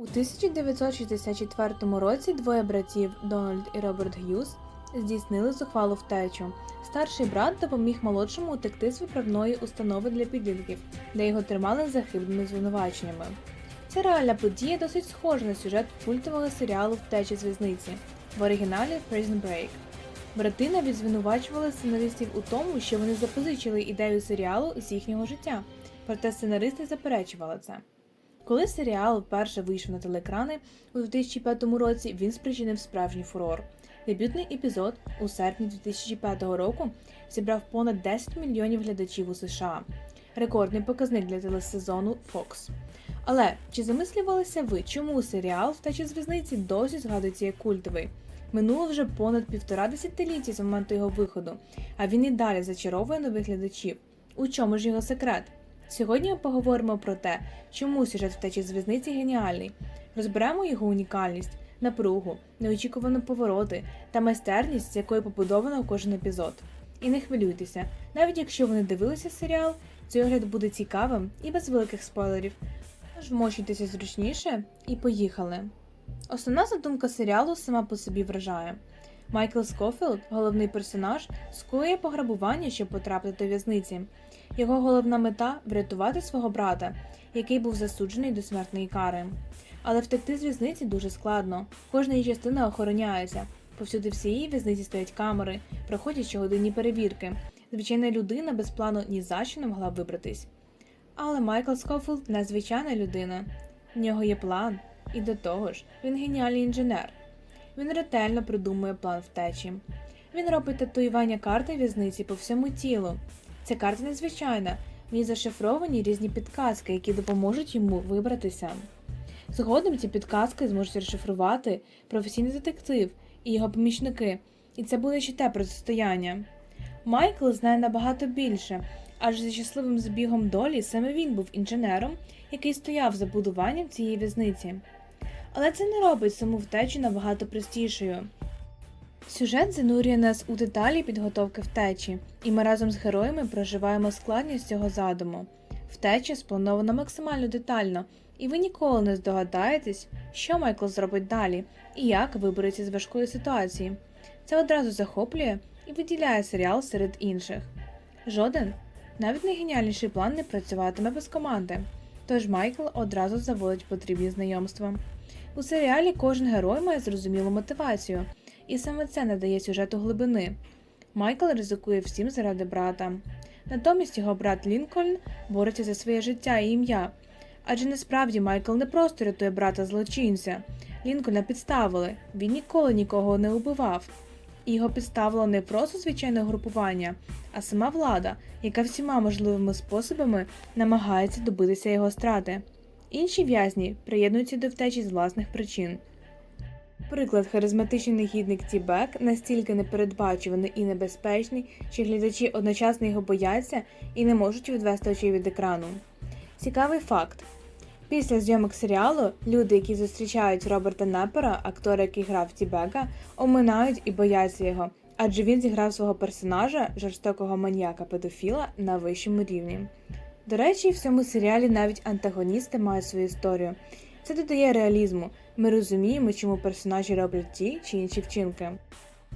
У 1964 році двоє братів Дональд і Роберт Г'юз здійснили зухвалу втечу. Старший брат допоміг молодшому утекти з виправної установи для підлітків, де його тримали за хибними звинуваченнями. Ця реальна подія досить схожа на сюжет культового серіалу Втеча з в'язниці в оригіналі Prison Break. Брати навіть звинувачували сценаристів у тому, що вони запозичили ідею серіалу з їхнього життя, проте сценаристи заперечували це. Коли серіал вперше вийшов на телекрани у 2005 році, він спричинив справжній фурор. Дебютний епізод у серпні 2005 року зібрав понад 10 мільйонів глядачів у США. Рекордний показник для телесезону Fox. Але чи замислювалися ви, чому серіал Втеча з в'язниці досі згадується як культовий? Минуло вже понад півтора десятиліття з моменту його виходу, а він і далі зачаровує нових глядачів. У чому ж його секрет? Сьогодні ми поговоримо про те, чому сюжет втечі з в'язниці геніальний. Розберемо його унікальність, напругу, неочікувані повороти та майстерність, з якою побудовано кожен епізод. І не хвилюйтеся, навіть якщо ви не дивилися серіал, цей огляд буде цікавим і без великих спойлерів. Тож вмощуйтеся зручніше і поїхали. Основна задумка серіалу сама по собі вражає. Майкл Скофілд, головний персонаж, скоює пограбування, щоб потрапити до в'язниці. Його головна мета врятувати свого брата, який був засуджений до смертної кари. Але втекти з в'язниці дуже складно. Кожна її частина охороняється. Повсюди всієї в'язниці стоять камери, проходять щогодинні перевірки. Звичайна людина без плану ні за що не могла б вибратись. Але Майкл Скофілд незвичайна людина. В нього є план, і до того ж, він геніальний інженер. Він ретельно придумує план втечі. Він робить татуювання карти в'язниці по всьому тілу. Ця карта незвичайна, в ній зашифровані різні підказки, які допоможуть йому вибратися. Згодом ці підказки зможуть розшифрувати професійний детектив і його помічники, і це буде ще те протистояння. Майкл знає набагато більше, адже за щасливим збігом долі саме він був інженером, який стояв за будуванням цієї в'язниці. Але це не робить саму втечу набагато простішою. Сюжет занурює нас у деталі підготовки втечі, і ми разом з героями проживаємо складність цього задуму. Втеча спланована максимально детально, і ви ніколи не здогадаєтесь, що Майкл зробить далі і як вибереться з важкої ситуації. Це одразу захоплює і виділяє серіал серед інших. Жоден, навіть найгеніальніший план не працюватиме без команди, тож Майкл одразу заводить потрібні знайомства. У серіалі кожен герой має зрозумілу мотивацію, і саме це надає сюжету глибини. Майкл ризикує всім заради брата. Натомість його брат Лінкольн бореться за своє життя і ім'я. Адже насправді Майкл не просто рятує брата злочинця. Лінкольна підставили, він ніколи нікого не убивав. І його підставило не просто звичайне групування, а сама влада, яка всіма можливими способами намагається добитися його страти. Інші в'язні приєднуються до втечі з власних причин. Приклад, харизматичний негідник Тібек настільки непередбачуваний і небезпечний, що глядачі одночасно його бояться і не можуть відвести очей від екрану. Цікавий факт. Після зйомок серіалу люди, які зустрічають Роберта Непера, актора, який грав Тібека, оминають і бояться його, адже він зіграв свого персонажа, жорстокого маньяка-педофіла, на вищому рівні. До речі, в цьому серіалі навіть антагоністи мають свою історію. Це додає реалізму. Ми розуміємо, чому персонажі роблять ті чи інші вчинки.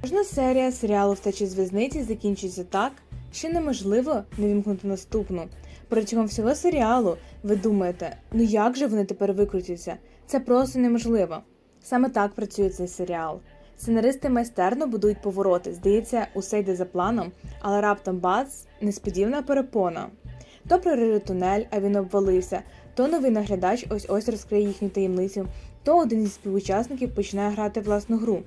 Кожна серія серіалу Втечі з в'язниці закінчується так, що неможливо не вімкнути наступну. Протягом всього серіалу ви думаєте, ну як же вони тепер викрутяться? Це просто неможливо. Саме так працює цей серіал. Сценаристи майстерно будують повороти, здається, усе йде за планом, але раптом бац, несподівана перепона. То прорили тунель, а він обвалився, то новий наглядач ось ось розкриє їхню таємницю, то один із співучасників починає грати власну гру.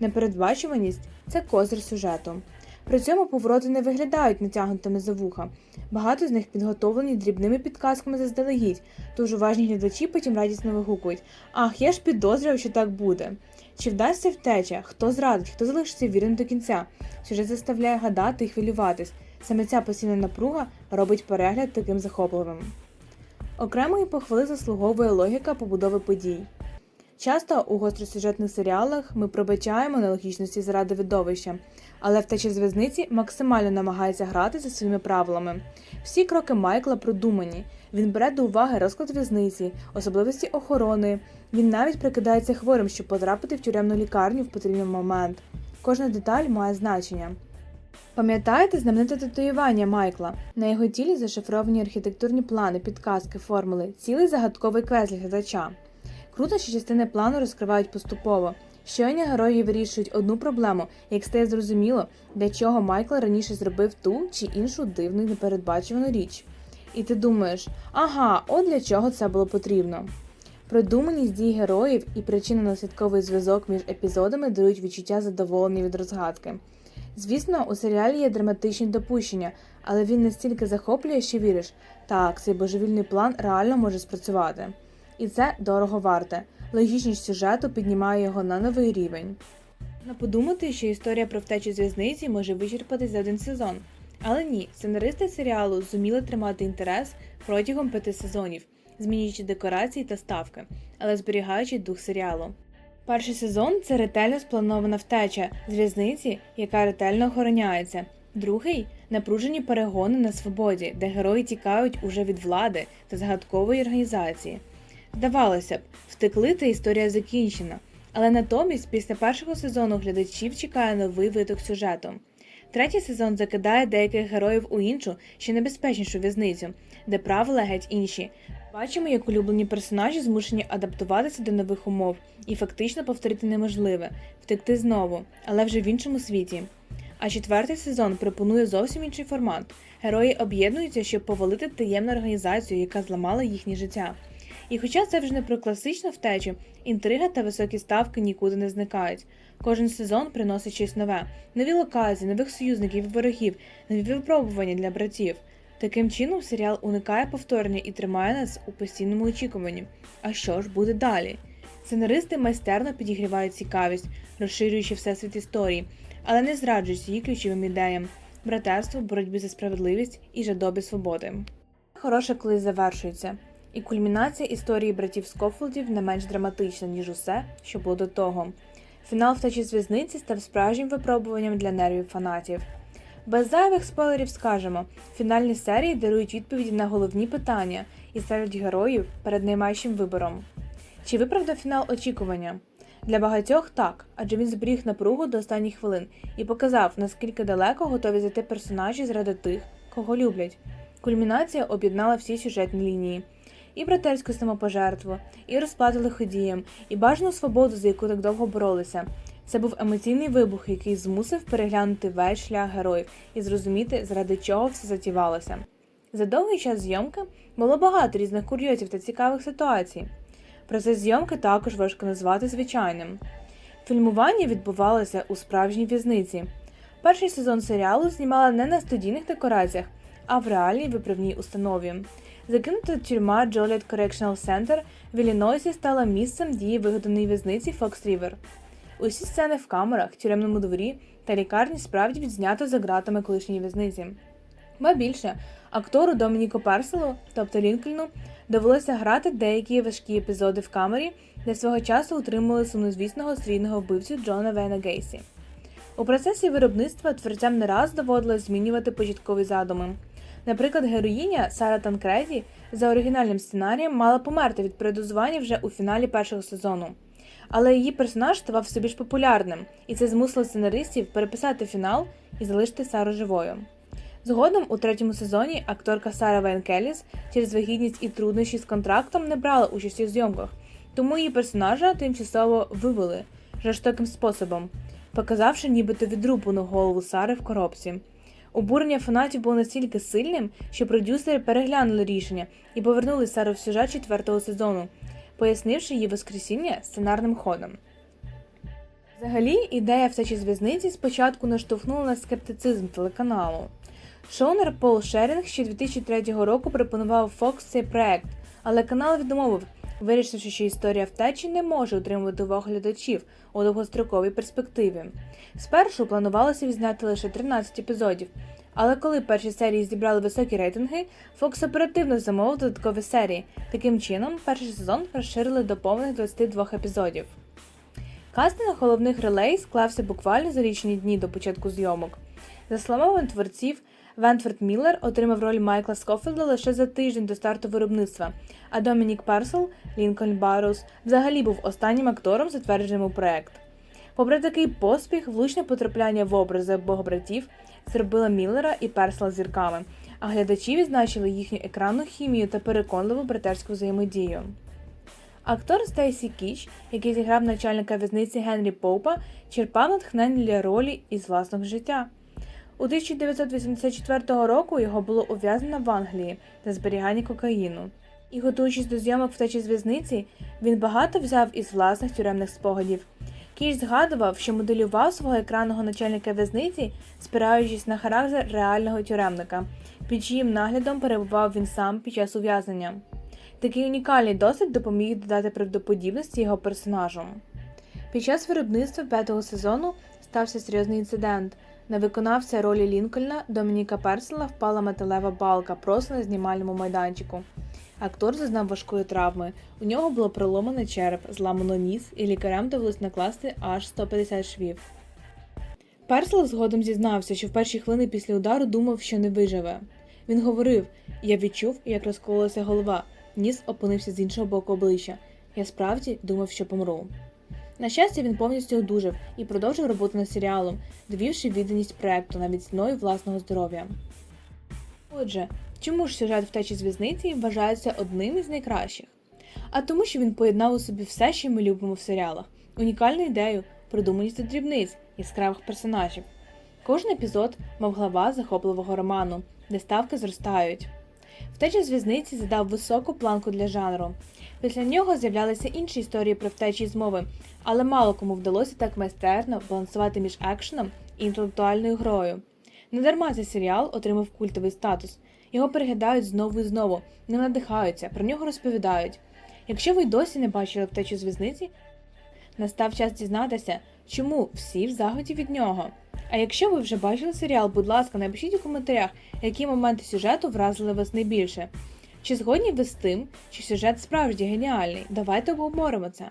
Непередбачуваність це козир сюжету. При цьому повороти не виглядають натягнутими за вуха. Багато з них підготовлені дрібними підказками заздалегідь, тож уважні глядачі потім радісно вигукують: Ах, я ж підозрював, що так буде. Чи вдасться втеча? Хто зрадить, хто залишиться вірним до кінця? Сюжет заставляє гадати і хвилюватись. Саме ця постійна напруга робить перегляд таким захопливим. Окремої похвали заслуговує логіка побудови подій. Часто у гостросюжетних серіалах ми пробачаємо нелогічності заради видовища, але втеча з в'язниці максимально намагається грати за своїми правилами. Всі кроки Майкла продумані. Він бере до уваги розклад в'язниці, особливості охорони, Він навіть прикидається хворим, щоб потрапити в тюремну лікарню в потрібний момент. Кожна деталь має значення. Пам'ятаєте знамените татуювання Майкла? На його тілі зашифровані архітектурні плани, підказки, формули, цілий загадковий квест глядача. Круто, що частини плану розкривають поступово. Щойно герої вирішують одну проблему, як стає зрозуміло, для чого Майкл раніше зробив ту чи іншу дивну і непередбачувану річ. І ти думаєш, ага, от для чого це було потрібно. Продуманість дій героїв і причинно-наслідковий зв'язок між епізодами дають відчуття задоволення від розгадки. Звісно, у серіалі є драматичні допущення, але він настільки захоплює, що віриш, так, цей божевільний план реально може спрацювати. І це дорого варте. Логічність сюжету піднімає його на новий рівень. Можна подумати, що історія про втечу з в'язниці може вичерпатись за один сезон. Але ні, сценаристи серіалу зуміли тримати інтерес протягом п'яти сезонів, змінюючи декорації та ставки, але зберігаючи дух серіалу. Перший сезон це ретельно спланована втеча з в'язниці, яка ретельно охороняється. Другий напружені перегони на свободі, де герої тікають уже від влади та загадкової організації. Здавалося б, втекли та історія закінчена. Але натомість, після першого сезону глядачів чекає новий виток сюжету. Третій сезон закидає деяких героїв у іншу, ще небезпечнішу в'язницю, де правила геть інші. Бачимо, як улюблені персонажі змушені адаптуватися до нових умов і фактично повторити неможливе втекти знову, але вже в іншому світі. А четвертий сезон пропонує зовсім інший формат. Герої об'єднуються, щоб повалити таємну організацію, яка зламала їхнє життя. І хоча це вже не про класичну втечу, інтрига та високі ставки нікуди не зникають. Кожен сезон приносить щось нове: нові локації, нових союзників і ворогів, нові випробування для братів. Таким чином, серіал уникає повторення і тримає нас у постійному очікуванні. А що ж буде далі? Сценаристи майстерно підігрівають цікавість, розширюючи всесвіт історії, але не зраджують її ключовим ідеям братерство, боротьбі за справедливість і жадобі свободи. Хороше колись завершується, і кульмінація історії братів Скофолдів не менш драматична, ніж усе, що було до того. Фінал втечі з в'язниці став справжнім випробуванням для нервів фанатів. Без зайвих спойлерів скажемо, фінальні серії дарують відповіді на головні питання і ставлять героїв перед найменшим вибором. Чи виправдав фінал очікування? Для багатьох так, адже він зберіг напругу до останніх хвилин і показав, наскільки далеко готові зайти персонажі заради тих, кого люблять. Кульмінація об'єднала всі сюжетні лінії. І братерську самопожертву, і розплату лиходіям, і бажану свободу, за яку так довго боролися. Це був емоційний вибух, який змусив переглянути весь шлях героїв і зрозуміти, заради чого все затівалося. За довгий час зйомки було багато різних курйозів та цікавих ситуацій. Процес зйомки також важко назвати звичайним. Фільмування відбувалося у справжній в'язниці. Перший сезон серіалу знімали не на студійних декораціях, а в реальній виправній установі. Закинута тюрма Joliet Correctional Center в Іллінойсі стала місцем дії вигаданої в'язниці Fox River. Усі сцени в камерах, тюремному дворі та лікарні справді відзнято за ґратами колишньої в'язниці. Ба більше, актору Домініку Перселу, тобто Лінкольну, довелося грати деякі важкі епізоди в камері, де свого часу утримували сумнозвісного стрійного вбивцю Джона Вейна Гейсі. У процесі виробництва творцям не раз доводилось змінювати початкові задуми. Наприклад, героїня Сара Танкреді за оригінальним сценарієм мала померти від передозування вже у фіналі першого сезону. Але її персонаж ставав все більш популярним, і це змусило сценаристів переписати фінал і залишити Сару живою. Згодом у третьому сезоні акторка Сара Вейн Келліс через вагітність і труднощі з контрактом не брала участі в зйомках, тому її персонажа тимчасово вивели жорстоким способом, показавши нібито відрубану голову Сари в коробці. Обурення фанатів було настільки сильним, що продюсери переглянули рішення і повернули Сару в сюжет четвертого сезону, пояснивши її воскресіння сценарним ходом. Взагалі, ідея втечі з в'язниці спочатку наштовхнула на скептицизм телеканалу. Шоунер Пол Шерінг ще 2003 року пропонував Fox цей проект, але канал відмовив, вирішивши, що історія втечі не може утримувати увагу глядачів у довгостроковій перспективі. Спершу планувалося відзняти лише 13 епізодів, але коли перші серії зібрали високі рейтинги, Fox оперативно замовив додаткові серії. Таким чином, перший сезон розширили до повних 22 епізодів. Кастинг головних релей склався буквально за лічні дні до початку зйомок. За словами творців, Вентфорд Міллер отримав роль Майкла Скофілда лише за тиждень до старту виробництва, а Домінік Персел, Лінкольн Барроуз, взагалі був останнім актором, затвердженим у проект. Попри такий поспіх, влучне потрапляння в образи обох братів зробило Міллера і Персела зірками, а глядачі відзначили їхню екранну хімію та переконливу братерську взаємодію. Актор Стейсі Кіч, який зіграв начальника в'язниці Генрі Поупа, черпав натхнення для ролі із власного життя. У 1984 року його було ув'язнено в Англії за зберігання кокаїну. І готуючись до зйомок втечі з в'язниці, він багато взяв із власних тюремних спогадів. Кіч згадував, що моделював свого екранного начальника в'язниці, спираючись на характер реального тюремника, під чиїм наглядом перебував він сам під час ув'язнення. Такий унікальний досвід допоміг додати правдоподібності його персонажу. Під час виробництва п'ятого сезону стався серйозний інцидент. На виконавця ролі Лінкольна Домініка Персела впала металева балка просто на знімальному майданчику. Актор зазнав важкої травми. У нього було проломане череп, зламано ніс, і лікарям довелось накласти аж 150 швів. Персел згодом зізнався, що в перші хвилини після удару думав, що не виживе. Він говорив: Я відчув, як розкололася голова, ніс опинився з іншого боку обличчя. Я справді думав, що помру. На щастя, він повністю одужав і продовжив роботу над серіалом, довівши відданість проекту навіть ціною власного здоров'я. Отже, чому ж сюжет втечі з в'язниці вважається одним із найкращих? А тому, що він поєднав у собі все, що ми любимо в серіалах: унікальну ідею, продуманість до дрібниць, яскравих персонажів. Кожен епізод мав глава захопливого роману, де ставки зростають. Втеча з в'язниці задав високу планку для жанру. Після нього з'являлися інші історії про втечі з мови, але мало кому вдалося так майстерно балансувати між екшеном і інтелектуальною грою. Недарма цей серіал отримав культовий статус. Його переглядають знову і знову, ним надихаються, про нього розповідають. Якщо ви досі не бачили втечу з в'язниці, настав час дізнатися, чому всі в загоді від нього. А якщо ви вже бачили серіал, будь ласка, напишіть у коментарях, які моменти сюжету вразили вас найбільше. Чи згодні ви з тим, що сюжет справді геніальний? Давайте обговоримо це.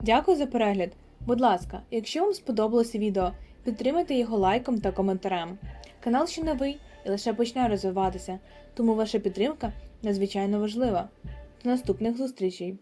Дякую за перегляд. Будь ласка, якщо вам сподобалося відео, підтримайте його лайком та коментарем. Канал ще новий і лише почне розвиватися, тому ваша підтримка надзвичайно важлива. До наступних зустрічей!